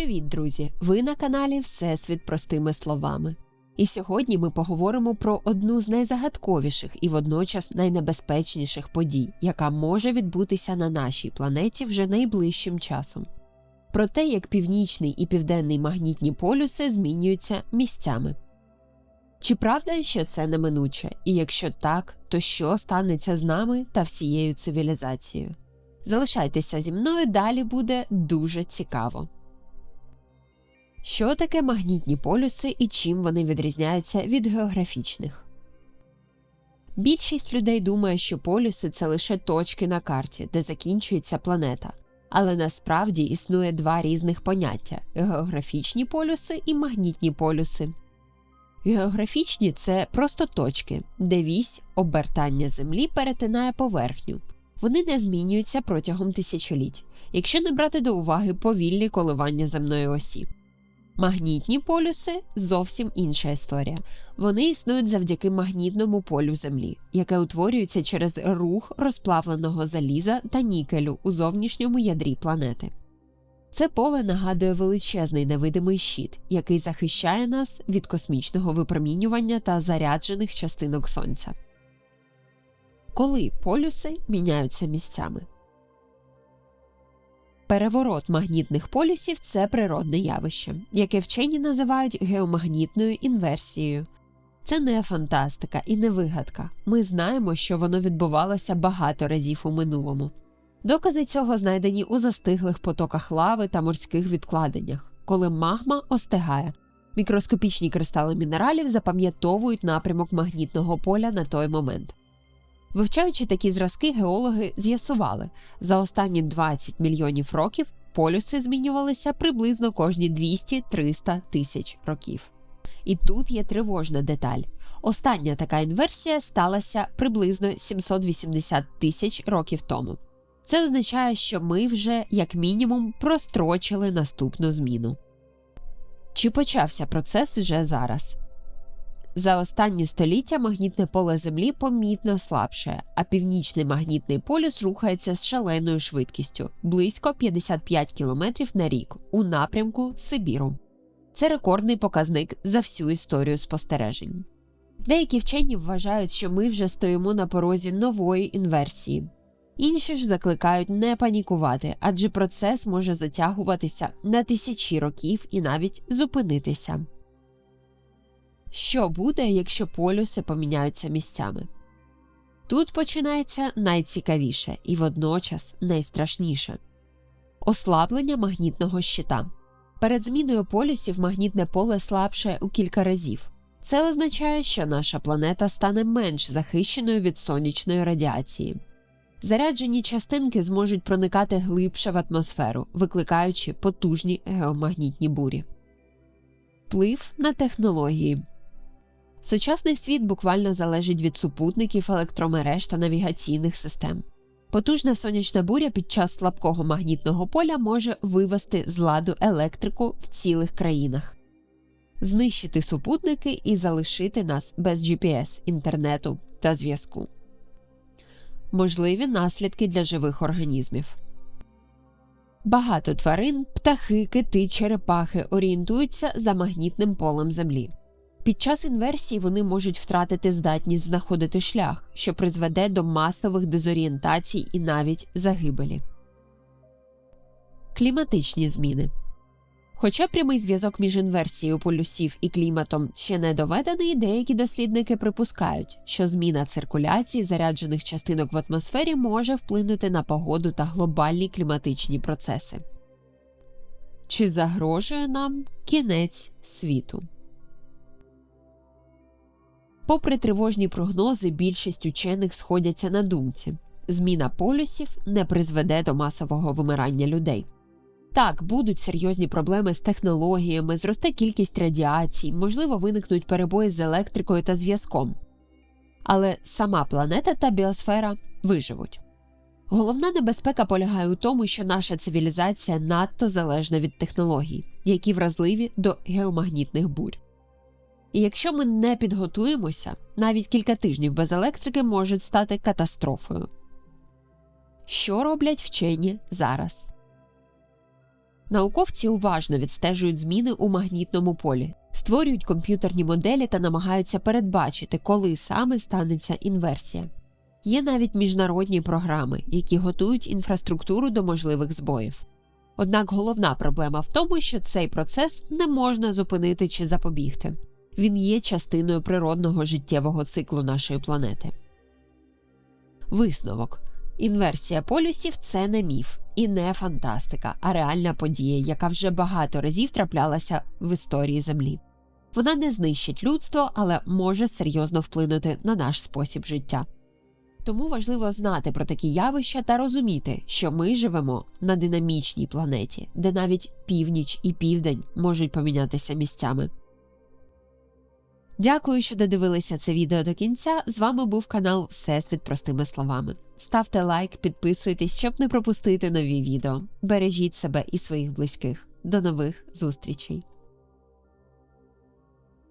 Привіт, друзі! Ви на каналі Всесвіт простими словами. І сьогодні ми поговоримо про одну з найзагадковіших і водночас найнебезпечніших подій, яка може відбутися на нашій планеті вже найближчим часом. Про те, як північний і південний магнітні полюси змінюються місцями. Чи правда, що це неминуче? І якщо так, то що станеться з нами та всією цивілізацією? Залишайтеся зі мною, далі буде дуже цікаво. Що таке магнітні полюси і чим вони відрізняються від географічних? Більшість людей думає, що полюси це лише точки на карті, де закінчується планета. Але насправді існує два різних поняття географічні полюси і магнітні полюси. Географічні це просто точки, де вісь обертання Землі перетинає поверхню. Вони не змінюються протягом тисячоліть, якщо не брати до уваги повільні коливання земної осі. Магнітні полюси зовсім інша історія. Вони існують завдяки магнітному полю Землі, яке утворюється через рух розплавленого заліза та нікелю у зовнішньому ядрі планети. Це поле нагадує величезний невидимий щит, який захищає нас від космічного випромінювання та заряджених частинок Сонця. Коли полюси міняються місцями. Переворот магнітних полюсів це природне явище, яке вчені називають геомагнітною інверсією. Це не фантастика і не вигадка. Ми знаємо, що воно відбувалося багато разів у минулому. Докази цього знайдені у застиглих потоках лави та морських відкладеннях, коли магма остигає. Мікроскопічні кристали мінералів запам'ятовують напрямок магнітного поля на той момент. Вивчаючи такі зразки, геологи з'ясували, за останні 20 мільйонів років полюси змінювалися приблизно кожні 200-300 тисяч років. І тут є тривожна деталь. Остання така інверсія сталася приблизно 780 тисяч років тому. Це означає, що ми вже, як мінімум, прострочили наступну зміну. Чи почався процес вже зараз? За останні століття магнітне поле Землі помітно слабшає, а північний магнітний полюс рухається з шаленою швидкістю близько 55 км на рік у напрямку Сибіру. Це рекордний показник за всю історію спостережень. Деякі вчені вважають, що ми вже стоїмо на порозі нової інверсії. Інші ж закликають не панікувати, адже процес може затягуватися на тисячі років і навіть зупинитися. Що буде, якщо полюси поміняються місцями? Тут починається найцікавіше і водночас найстрашніше ослаблення магнітного щита. Перед зміною полюсів магнітне поле слабше у кілька разів. Це означає, що наша планета стане менш захищеною від сонячної радіації. Заряджені частинки зможуть проникати глибше в атмосферу, викликаючи потужні геомагнітні бурі. Вплив на технології Сучасний світ буквально залежить від супутників, електромереж та навігаційних систем. Потужна сонячна буря під час слабкого магнітного поля може вивести з ладу електрику в цілих країнах, знищити супутники і залишити нас без GPS, інтернету та зв'язку. Можливі наслідки для живих організмів. Багато тварин, птахи, кити, черепахи орієнтуються за магнітним полем Землі. Під час інверсії вони можуть втратити здатність знаходити шлях, що призведе до масових дезорієнтацій і навіть загибелі. Кліматичні зміни Хоча прямий зв'язок між інверсією полюсів і кліматом ще не доведений, деякі дослідники припускають, що зміна циркуляції заряджених частинок в атмосфері може вплинути на погоду та глобальні кліматичні процеси. Чи загрожує нам кінець світу? Попри тривожні прогнози, більшість учених сходяться на думці зміна полюсів не призведе до масового вимирання людей. Так, будуть серйозні проблеми з технологіями, зросте кількість радіацій, можливо, виникнуть перебої з електрикою та зв'язком. Але сама планета та біосфера виживуть. Головна небезпека полягає у тому, що наша цивілізація надто залежна від технологій, які вразливі до геомагнітних бурь. І якщо ми не підготуємося, навіть кілька тижнів без електрики можуть стати катастрофою. Що роблять вчені зараз? Науковці уважно відстежують зміни у магнітному полі, створюють комп'ютерні моделі та намагаються передбачити, коли саме станеться інверсія. Є навіть міжнародні програми, які готують інфраструктуру до можливих збоїв. Однак головна проблема в тому, що цей процес не можна зупинити чи запобігти. Він є частиною природного життєвого циклу нашої планети. Висновок інверсія полюсів це не міф і не фантастика, а реальна подія, яка вже багато разів траплялася в історії Землі. Вона не знищить людство, але може серйозно вплинути на наш спосіб життя. Тому важливо знати про такі явища та розуміти, що ми живемо на динамічній планеті, де навіть північ і південь можуть помінятися місцями. Дякую, що додивилися це відео до кінця. З вами був канал Всесвіт простими словами. Ставте лайк, підписуйтесь, щоб не пропустити нові відео. Бережіть себе і своїх близьких. До нових зустрічей!